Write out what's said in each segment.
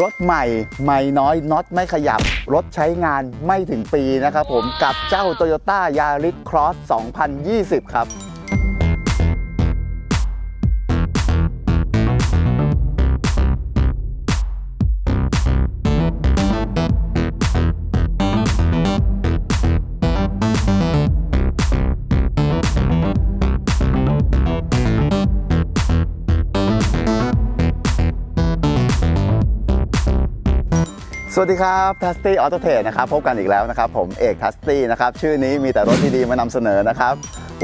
รถใหม่ไม่น้อยน็อตไม่ขยับ รถใช้งานไม่ถึงปีนะครับผมกับเจ้า Toyota Yaris Cross 2020 ครับ วัสดีครับทัสตี้ออโตเทรดนะครับพบกันอีกแล้วนะครับผมเอกทัสตี้นะครับชื่อนี้มีแต่รถดีๆมานำเสนอนะครับ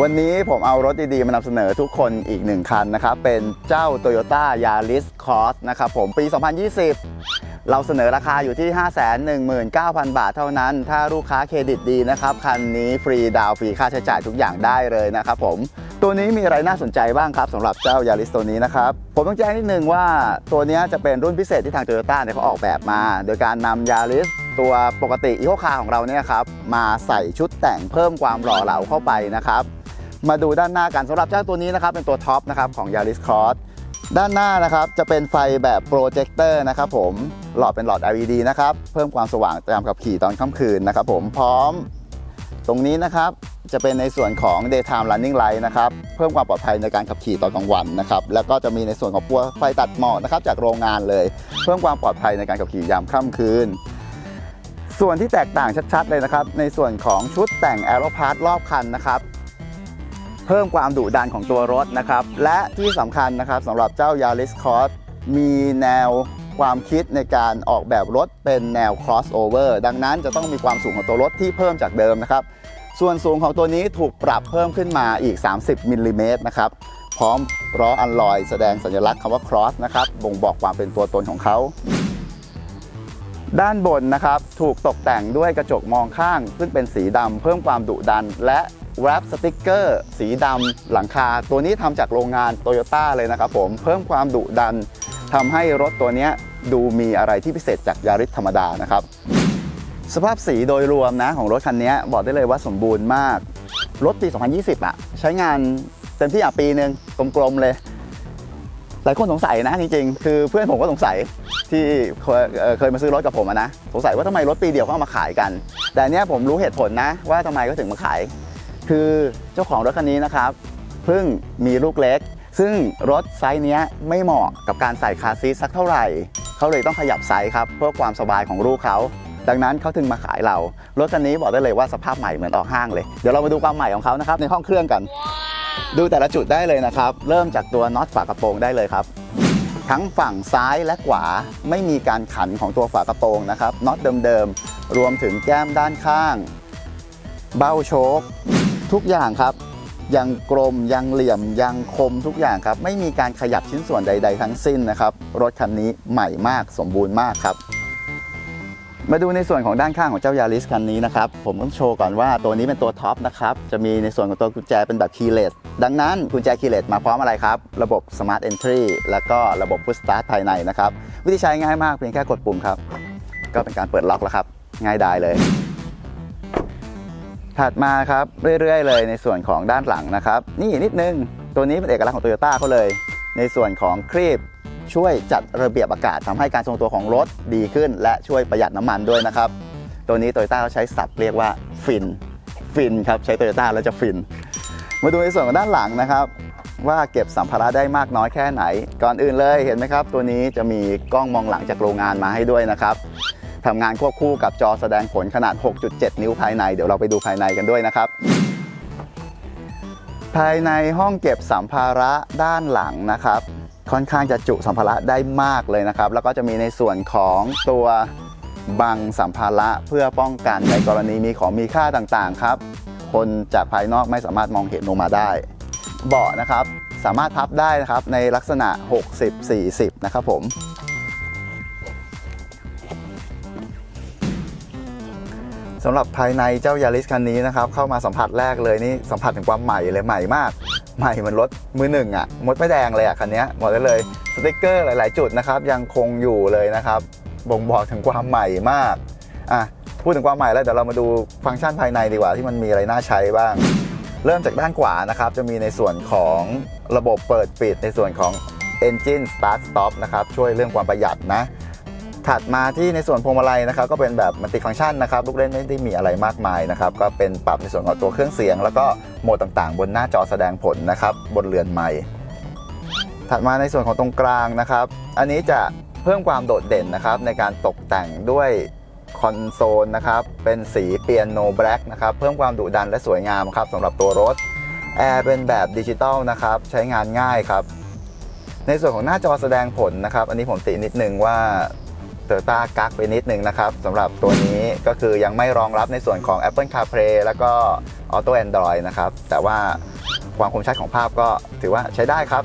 วันนี้ผมเอารถดีๆมานำเสนอทุกคนอีกหนึ่งคันนะครับเป็นเจ้า Toyota Yaris Cross นะครับผมปี 2020 เราเสนอราคาอยู่ที่ 519,000 บาทเท่านั้น ถ้าลูกค้าเครดิตดีนะครับคันนี้ฟรีดาวฟรีค่าใช้จ่ายทุกอย่างได้เลยนะครับผม ตัวนี้มีอะไรน่าสนใจบ้างครับสำหรับเจ้ายาริสตัวนี้นะครับ ผมต้องแจ้งนิดนึงว่าตัวนี้จะเป็นรุ่นพิเศษที่ทาง t o y ยต้าเนี่ยเขาออกแบบมา โดยการนำยาริสตัวปกติอีโคคาของเราเนี่ยครับมาใส่ชุดแต่งเพิ่มความหล่อเหลาเข้าไปนะครับ มาดูด้านหน้ากันสำหรับเจ้าตัวนี้นะครับเป็นตัวท็อปนะครับของ Yaris Cross ด้านหน้านะครับจะเป็นไฟแบบโปรเจคเตอร์นะครับผมหลอดเป็นหลอด LED นะครับเพิ่มความสว่างตามขับขี่ตอนค่ำคืนนะครับผมพร้อม ตรงนี้นะครับจะเป็นในส่วนของ daytime running light นะครับเพิ่มความปลอดภัยในการขับขี่ตอนกลางวันนะครับแล้วก็จะมีในส่วนของปัวไฟตัดหมอกนะครับจากโรงงานเลย เพิ่มความปลอดภัยในการขับขี่ยามค่ำคืน ส่วนที่แตกต่างชัดๆเลยนะครับ ในส่วนของชุดแต่ง a e r o p a r t รอบคันนะครับเพิ่มความดุดันของตัวรถนะครับและที่สำคัญนะครับสำหรับเจ้า Yaris Cross มีแนว ความคิดในการออกแบบรถเป็นแนว crossover ดังนั้นจะต้องมีความสูงของตัวรถที่เพิ่มจากเดิมนะครับ ส่วนสูงของตัวนี้ถูกปรับเพิ่มขึ้นมาอีก 30มิลลิเมตรนะครับ พร้อมล้ออัลลอยแสดงสัญลักษณ์คำว่า cross นะครับ บ่งบอกความเป็นตัวตนของเขา ด้านบนนะครับถูกตกแต่งด้วยกระจกมองข้าง ซึ่งเป็นสีดำเพิ่มความดุดันและแรปสติกเกอร์สีดำหลังคา ตัวนี้ทำจากโรงงานโตโยต้าเลยนะครับผมเพิ่มความดุดันทำให้รถตัวนี้ ดูมีอะไรที่พิเศษจากยาริสธรรมดานะครับ สภาพสีโดยรวมนะของรถคันนี้บอกได้เลยว่าสมบูรณ์มาก รถปี 2020อะใช้งานเต็มที่อะปีหนึ่งกลมๆเลยหลายคนสงสัยนะจริงๆ คือเพื่อนผมก็สงสัยที่เคยมาซื้อรถกับผมนะ สงสัยว่าทำไมรถปีเดียวเขาเอามาขายกัน แต่เนี้ยผมรู้เหตุผลนะ ว่าทำไมเขาถึงมาขาย คือเจ้าของรถคันนี้นะครับเพิ่งมีลูกเล็ก ซึ่งรถไซส์เนี้ยไม่เหมาะกับการใส่คาซีทสักเท่าไหร่ เขาเลยต้องขยับไซส์ครับเพื่อความสบายของลูกเขา ดังนั้นเขาถึงมาขายเรา รถคันนี้บอกได้เลยว่าสภาพใหม่เหมือนออกห้างเลย เดี๋ยวเรามาดูความใหม่ของเขานะครับในห้องเครื่องกัน ดูแต่ละจุดได้เลยนะครับ เริ่มจากตัวน็อตฝากระโปรงได้เลยครับ ทั้งฝั่งซ้ายและขวาไม่มีการขันของตัวฝากระโปรงนะครับน็อตเดิมๆรวมถึงแก้มด้านข้าง เบ้าโชคทุกอย่างครับ ยังกลมยังเหลี่ยมยังคมทุกอย่างครับ ไม่มีการขยับชิ้นส่วนใด ๆ ทั้งสิ้นนะครับ รถคันนี้ใหม่มากสมบูรณ์มากครับ มาดูในส่วนของด้านข้างของเจ้ายาริสคันนี้นะครับ ผมต้องโชว์ก่อนว่าตัวนี้เป็นตัวท็อปนะครับ จะมีในส่วนของตัวกุญแจเป็นแบบ keyless ดังนั้นกุญแจ keyless มาพร้อมอะไรครับ ระบบ smart entry แล้วก็ระบบ push start ภายในนะครับ วิธีใช้ง่ายมากเพียงแค่กดปุ่มครับ ก็เป็นการเปิดล็อกแล้วครับ ง่ายดายเลย ถัดมาครับเรื่อย ๆ เลยในส่วนของด้านหลังนะครับ นี่นิดนึง ตัวนี้เป็นเอกลักษณ์ของโตโยต้าเขาเลย ในส่วนของครีบช่วยจัดระเบียบอากาศทำให้การทรงตัวของรถดีขึ้น และช่วยประหยัดน้ำมันด้วยนะครับ ตัวนี้โตโยต้าเขาใช้ศัพท์เรียกว่าฟินฟินครับใช้โตโยต้าแล้วจะฟิน มาดูในส่วนของด้านหลังนะครับ ว่าเก็บสัมภาระได้มากน้อยแค่ไหน ก่อนอื่นเลยเห็นไหมครับ ตัวนี้จะมีกล้องมองหลังจากโรงงานมาให้ด้วยนะครับ ทำงานควบคู่กับจอแสดงผลขนาด 6.7 นิ้วภายใน เดี๋ยวเราไปดูภายในกันด้วยนะครับภายในห้องเก็บสัมภาระด้านหลังนะครับ ค่อนข้างจะจุสัมภาระได้มากเลยนะครับ แล้วก็จะมีในส่วนของตัวบังสัมภาระเพื่อป้องกันในกรณีมีของมีค่าต่างๆครับ คนจากภายนอกไม่สามารถมองเห็นลงมาได้ เบาะนะครับสามารถพับได้นะครับในลักษณะ 60-40 นะครับผมำหรับภายในเจ้ายาริสคันนี้นะครับเข้ามาสัมผัสแรกเลยนี่สัมผัสถึงความใหม่เลยใหม่มาก ใหม่เหมือนรถมือหนึ่งอะ่ะมดไม่แดงเลยอะ่ะคันนี้บอกได้เลยสติกเกอร์หลาย ๆ จุดนะครับยังคงอยู่เลยนะครับบ่งบอกถึงความใหม่มากอะพูดถึงความใหม่แล้วเดี๋ยวเรามาดูฟังก์ชันภายในดีกว่าที่มันมีอะไรน่าใช้บ้าง เริ่มจากด้านขวานะครับจะมีในส่วนของระบบเปิดปิดในส่วนของ Engine Start Stop นะครับช่วยเรื่องความประหยัดนะ ถัดมาที่ในส่วนพวงมาลัยนะครับก็เป็นแบบมัลติฟังก์ชันนะครับลูกเล่นไม่ได้มีอะไรมากมายนะครับก็เป็นปรับในส่วนของตัวเครื่องเสียง แล้วก็โหมดต่างๆ บนหน้าจอแสดงผลนะครับบนเรือนใหม่ถัดมาในส่วนของตรงกลางนะครับ อันนี้จะเพิ่มความโดดเด่นนะครับในการตกแต่งด้วยคอนโซลนะครับเป็นสีเปียโนแบล็กนะครับเพิ่มความดุดันและสวยงามครับสำหรับตัวรถแอร์เป็นแบบดิจิตอลนะครับใช้งานง่ายครับในส่วนของหน้าจอแสดงผลนะครับ อันนี้ผมตินิดนึงว่า เตอร์ต้ากักไปนิดนึงนะครับสำหรับตัวนี้ก็คือยังไม่รองรับในส่วนของ Apple CarPlay แล้วก็ Auto Android นะครับ แต่ว่าความคมชัดของภาพก็ถือว่าใช้ได้ครับ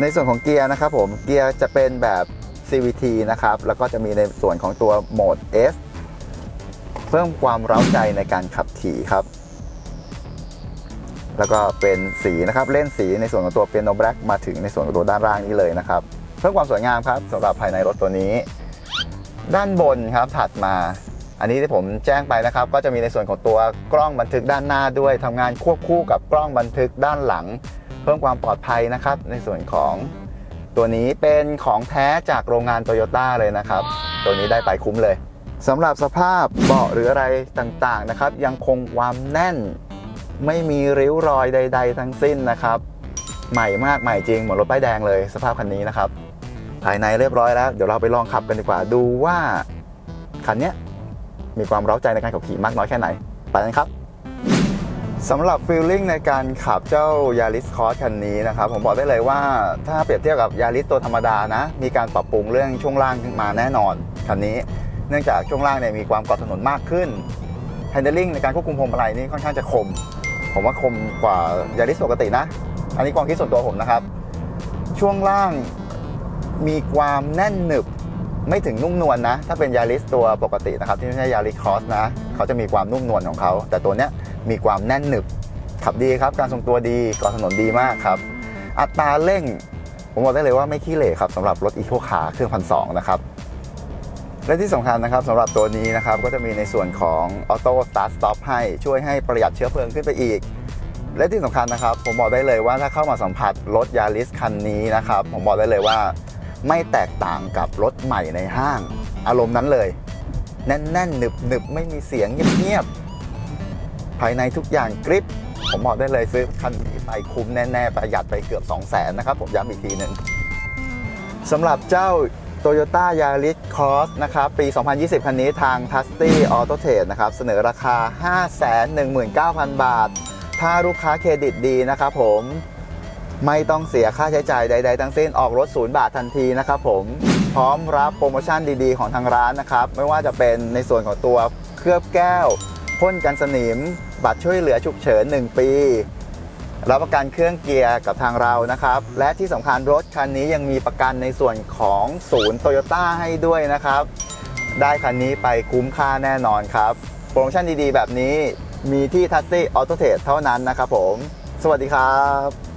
ในส่วนของเกียร์นะครับผมเกียร์จะเป็นแบบ CVT นะครับ แล้วก็จะมีในส่วนของตัวโหมด S เพิ่มความเร้าใจในการขับขี่ครับ แล้วก็เป็นสีนะครับเล่นสีในส่วนของตัวเปียโนแบล็กมาถึงในส่วนของตัวด้านล่างนี้เลยนะครับ เพิ่มความสวยงามครับสำหรับภายในรถตัวนี้ ด้านบนครับถัดมา อันนี้ที่ผมแจ้งไปนะครับ ก็จะมีในส่วนของตัวกล้องบันทึกด้านหน้าด้วยทำงานควบคู่กับกล้องบันทึกด้านหลัง เพิ่มความปลอดภัยนะครับ ในส่วนของตัวนี้เป็นของแท้จากโรงงานโตโยต้าเลยนะครับ ตัวนี้ได้ไปคุ้มเลยสำหรับสภาพเบาะหรืออะไรต่างๆนะครับ ยังคงความแน่นไม่มีริ้วรอยใด ๆ ทั้งสิ้นนะครับ ใหม่มากใหม่จริงเหมือนรถป้ายแดงเลยสภาพคันนี้นะครับายในเรียบร้อยแล้ว เดี๋ยวเราไปลองขับกันดีกว่า ดูว่าคันนี้มีความเร้าใจในการขับขี่มากน้อยแค่ไหน ไปกันครับสำหรับฟีลลิ่งในการขับเจ้า Yaris Cross คันนี้นะครับ ผมบอกได้เลยว่าถ้าเปรียบเทียบกับ Yaris ตัวธรรมดานะ มีการปรับปรุงเรื่องช่วงล่างมาแน่นอนคันนี้ เนื่องจากช่วงล่างเนี่ยมีความเกาะถนนมากขึ้น Handling ในการควบคุมพวงมาลัยนี่ค่อนข้างจะคม ผมว่าคมกว่ายาริสปกตินะ อันนี้ความคิดส่วนตัวผมนะครับ ช่วงล่าง มีความแน่นหนึบไม่ถึงนุ่มนวลนะ ถ้าเป็นยาริสตัวปกตินะครับ ที่ไม่ใช่ยาริสคอสนะ เขาจะมีความนุ่มนวลของเขา แต่ตัวเนี้ยมีความแน่นหนึบ ขับดีครับ การทรงตัวดีกาะถนนดีมากครับ อัตราเร่ง ผมบอกได้เลยว่าไม่ขี้เหร่ครับสำหรับรถอีโคคาร์เครื่องพันสองนะครับ และที่สำคัญนะครับสำหรับตัวนี้นะครับ ก็จะมีในส่วนของออโต้สตาร์ทสต็อปให้ช่วยให้ประหยัดเชื้อเพลิงขึ้นไปอีก และที่สำคัญนะครับ ผมบอกได้เลยว่าถ้าเข้ามาสัมผัสรถยาริสคันนี้นะครับ ผมบอกได้เลยว่า ไม่แตกต่างกับรถใหม่ในห้าง อารมณ์นั้นเลย แน่นๆหนึบหนึบไม่มีเสียงเงียบๆภายในทุกอย่างกริปผมบอกได้เลยซื้อคันนี้ไปคุ้มแน่ๆ ประหยัดไปเกือบ 2 0 0 0 0นนะครับ ผมย้ำอีกทีหนึ่งสำหรับเจ้า Toyota Yaris Cross นะครับ ปี 2020 คันนี้ทาง t u s t y Auto Trade นะครับ เสนอราคา 519,000 บาท ถ้าลูกค้าเครดิตดีนะครับผม ไม่ต้องเสียค่าใช้จ่ายใด ๆ ทั้งสิ้นออกรถ0บาททันทีนะครับผมพร้อมรับโปรโมชั่นดีๆ ของทางร้านนะครับ ไม่ว่าจะเป็นในส่วนของตัวเคลือบแก้วพ่นกันสนิม บัตรช่วยเหลือฉุกเฉิน 1 ปีรับประกันเครื่องเกียร์กับทางเรานะครับ และที่สำคัญรถคันนี้ยังมีประกันในส่วนของศูนย์โตโยต้าให้ด้วยนะครับ ได้คันนี้ไปคุ้มค่าแน่นอนครับ โปรโมชั่นดีๆ แบบนี้มีที่ทัสซี่ออโตเทรดเท่านั้นนะครับผม สวัสดีครับ